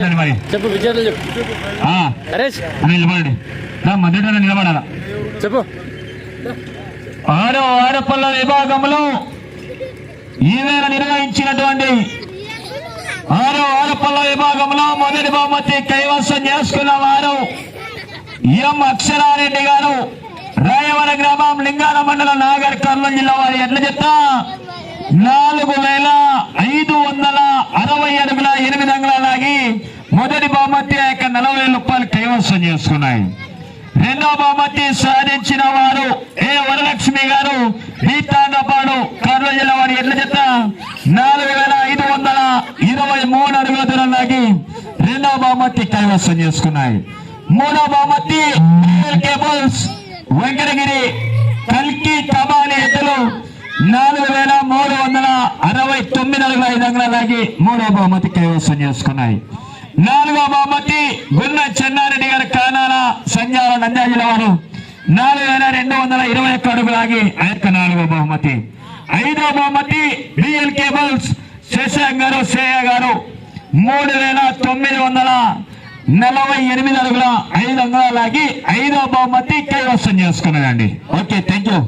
మరి. చెప్పు విజేతలు చెప్పు. నరేష్. నిలబడండి. మొదట నిలబడాలా? చెప్పు. ఆరో ఆడపల్ల విభాగంలో ఈవేళ నిర్వహించినటువంటి ఆరో ఆడపల్ల విభాగంలో మొదటి బహుమతి కైవసం చేసుకున్న వారు ఎం అక్షరారెడ్డి గారు. రాయవరం గ్రామం లింగాల మండలం నాగర్ కర్నూలు జిల్లా వారి. ఎట్లా చెప్తా? నాలుగు వేల ఐదు వందల అరవై అడుగుల ఎనిమిది అంగుళాల లాగి మొదటి బహుమతి ఆ యొక్క నలభై రూపాయలు కైవసం చేసుకున్నాయి. రెండో బహుమతి సాధించిన వారు ఏ వరలక్ష్మి గారు? బీతాండపాడు కర్నూలు జిల్లా వారి ఎట్ల చెత్త నాలుగు వేల ఐదు వందల ఇరవై మూడు అడుగుల దూరం లాగి రెండో బహుమతి కైవసం చేసుకున్నాయి. మూడో బహుమతి కేబుల్స్ వెంకటగిరి కల్కి కబాలి ఎద్దులు నాలుగు వేల మూడు వందల అరవై తొమ్మిది అడుగుల ఐదు అంగుళాల లాగి మూడో బహుమతి కైవసం చేసుకున్నాయి. నాలుగో బహుమతి గున్న చెన్నారెడ్డి గారి కానాల సంజాల నంద్యాల వారు. నాలుగు వేల రెండు వందల ఇరవై ఒక్క అడుగులాగి ఆ యొక్క నాలుగో బహుమతి. ఐదో బహుమతి బిఎల్ కేబుల్స్ శశాంక్ గారు శ్రేయ గారు. మూడు వేల తొమ్మిది వందల నలభై ఎనిమిది అడుగుల ఐదు అంగుళాలాగి ఐదో బహుమతి కైవసం చేసుకున్నదండి ఓకే థ్యాంక్ యూ